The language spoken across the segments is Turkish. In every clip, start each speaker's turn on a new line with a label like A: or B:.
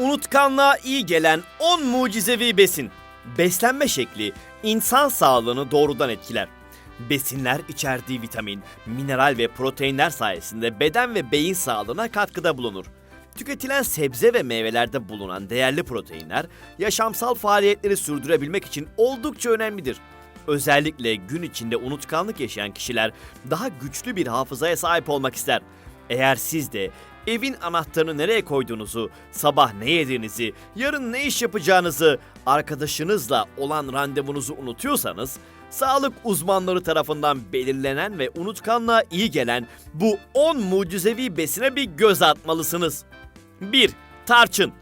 A: Unutkanlığa iyi gelen 10 mucizevi besin. Beslenme şekli insan sağlığını doğrudan etkiler. Besinler içerdiği vitamin, mineral ve proteinler sayesinde beden ve beyin sağlığına katkıda bulunur. Tüketilen sebze ve meyvelerde bulunan değerli proteinler yaşamsal faaliyetleri sürdürebilmek için oldukça önemlidir. Özellikle gün içinde unutkanlık yaşayan kişiler daha güçlü bir hafızaya sahip olmak ister. Eğer siz de evin anahtarını nereye koyduğunuzu, sabah ne yediğinizi, yarın ne iş yapacağınızı, arkadaşınızla olan randevunuzu unutuyorsanız, sağlık uzmanları tarafından belirlenen ve unutkanlığa iyi gelen bu 10 mucizevi besine bir göz atmalısınız. 1. Tarçın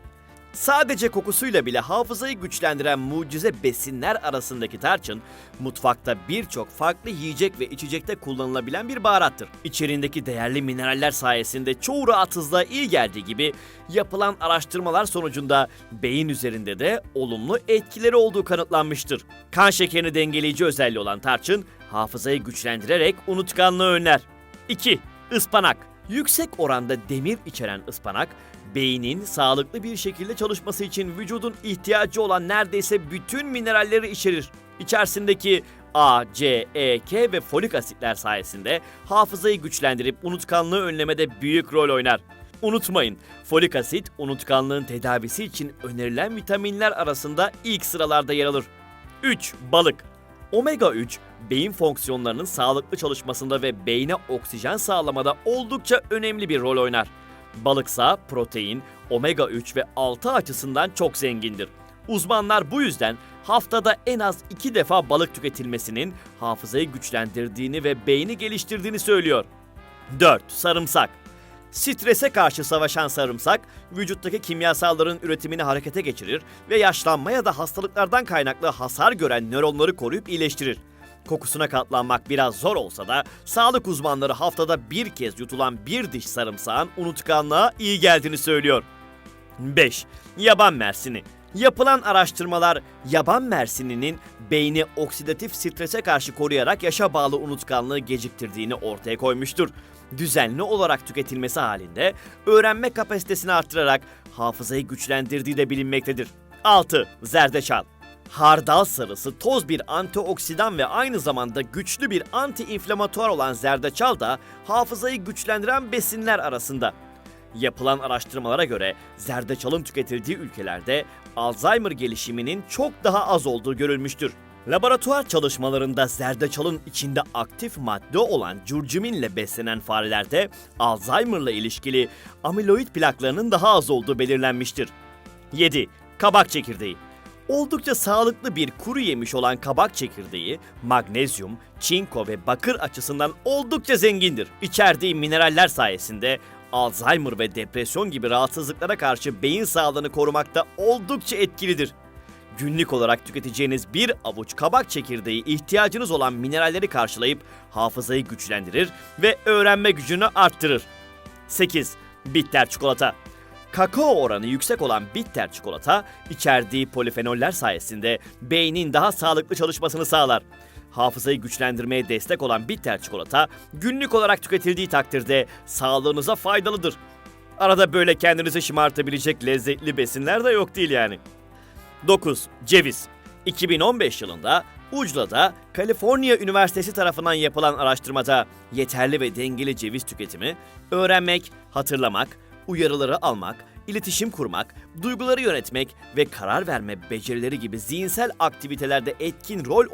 A: Sadece kokusuyla bile hafızayı güçlendiren mucize besinler arasındaki tarçın, mutfakta birçok farklı yiyecek ve içecekte kullanılabilen bir baharattır. İçerindeki değerli mineraller sayesinde çoğu rahatsızlığa iyi geldiği gibi yapılan araştırmalar sonucunda beyin üzerinde de olumlu etkileri olduğu kanıtlanmıştır. Kan şekerini dengeleyici özelliği olan tarçın, hafızayı güçlendirerek unutkanlığı önler. 2. Ispanak Yüksek oranda demir içeren ıspanak, beynin sağlıklı bir şekilde çalışması için vücudun ihtiyacı olan neredeyse bütün mineralleri içerir. İçerisindeki A, C, E, K ve folik asitler sayesinde hafızayı güçlendirip unutkanlığı önlemede büyük rol oynar. Unutmayın, folik asit unutkanlığın tedavisi için önerilen vitaminler arasında ilk sıralarda yer alır. 3. Balık Omega 3, beyin fonksiyonlarının sağlıklı çalışmasında ve beyne oksijen sağlamada oldukça önemli bir rol oynar. Balıksa protein, omega 3 ve 6 açısından çok zengindir. Uzmanlar bu yüzden haftada en az 2 defa balık tüketilmesinin hafızayı güçlendirdiğini ve beyni geliştirdiğini söylüyor. 4. Sarımsak Strese karşı savaşan sarımsak, vücuttaki kimyasalların üretimini harekete geçirir ve yaşlanma ya da hastalıklardan kaynaklı hasar gören nöronları koruyup iyileştirir. Kokusuna katlanmak biraz zor olsa da sağlık uzmanları haftada bir kez yutulan bir diş sarımsağın unutkanlığa iyi geldiğini söylüyor. 5. Yaban mersini. Yapılan araştırmalar yaban mersininin beyni oksidatif strese karşı koruyarak yaşa bağlı unutkanlığı geciktirdiğini ortaya koymuştur. Düzenli olarak tüketilmesi halinde öğrenme kapasitesini arttırarak hafızayı güçlendirdiği de bilinmektedir. 6. Zerdeçal Hardal sarısı toz bir antioksidan ve aynı zamanda güçlü bir anti-inflamatuar olan zerdeçal da hafızayı güçlendiren besinler arasında. Yapılan araştırmalara göre zerdeçalın tüketildiği ülkelerde Alzheimer gelişiminin çok daha az olduğu görülmüştür. Laboratuvar çalışmalarında zerdeçalın içinde aktif madde olan curcuminle beslenen farelerde Alzheimer'la ilişkili amiloid plaklarının daha az olduğu belirlenmiştir. 7. Kabak çekirdeği Oldukça sağlıklı bir kuru yemiş olan kabak çekirdeği, magnezyum, çinko ve bakır açısından oldukça zengindir. İçerdiği mineraller sayesinde Alzheimer ve depresyon gibi rahatsızlıklara karşı beyin sağlığını korumakta oldukça etkilidir. Günlük olarak tüketeceğiniz bir avuç kabak çekirdeği ihtiyacınız olan mineralleri karşılayıp hafızayı güçlendirir ve öğrenme gücünü arttırır. 8. Bitter çikolata Kakao oranı yüksek olan bitter çikolata, içerdiği polifenoller sayesinde beynin daha sağlıklı çalışmasını sağlar. Hafızayı güçlendirmeye destek olan bitter çikolata, günlük olarak tüketildiği takdirde sağlığınıza faydalıdır. Arada böyle kendinizi şımartabilecek lezzetli besinler de yok değil yani. 9. Ceviz 2015 yılında Ucla'da Kaliforniya Üniversitesi tarafından yapılan araştırmada yeterli ve dengeli ceviz tüketimi, öğrenmek, hatırlamak, uyarıları almak, iletişim kurmak, duyguları yönetmek ve karar verme becerileri gibi zihinsel aktivitelerde etkin rol